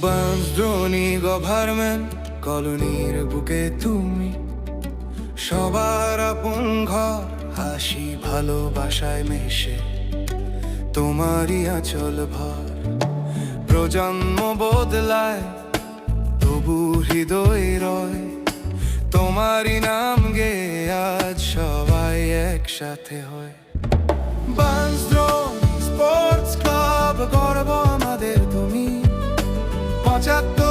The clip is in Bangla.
বাঁশদ্রোণী গভর্নমেন্ট কলোনির বুকে তুমি। সবার আপন ঘর, হাসি ভালোবাসায় মেশে। তোমারই আচল ভর। প্রজন্ম বদলায়, তবু হৃদয় রয়। তোমারই নাম গে আজ সবাই একসাথে হয়। বাঁশদ্রোণী ya.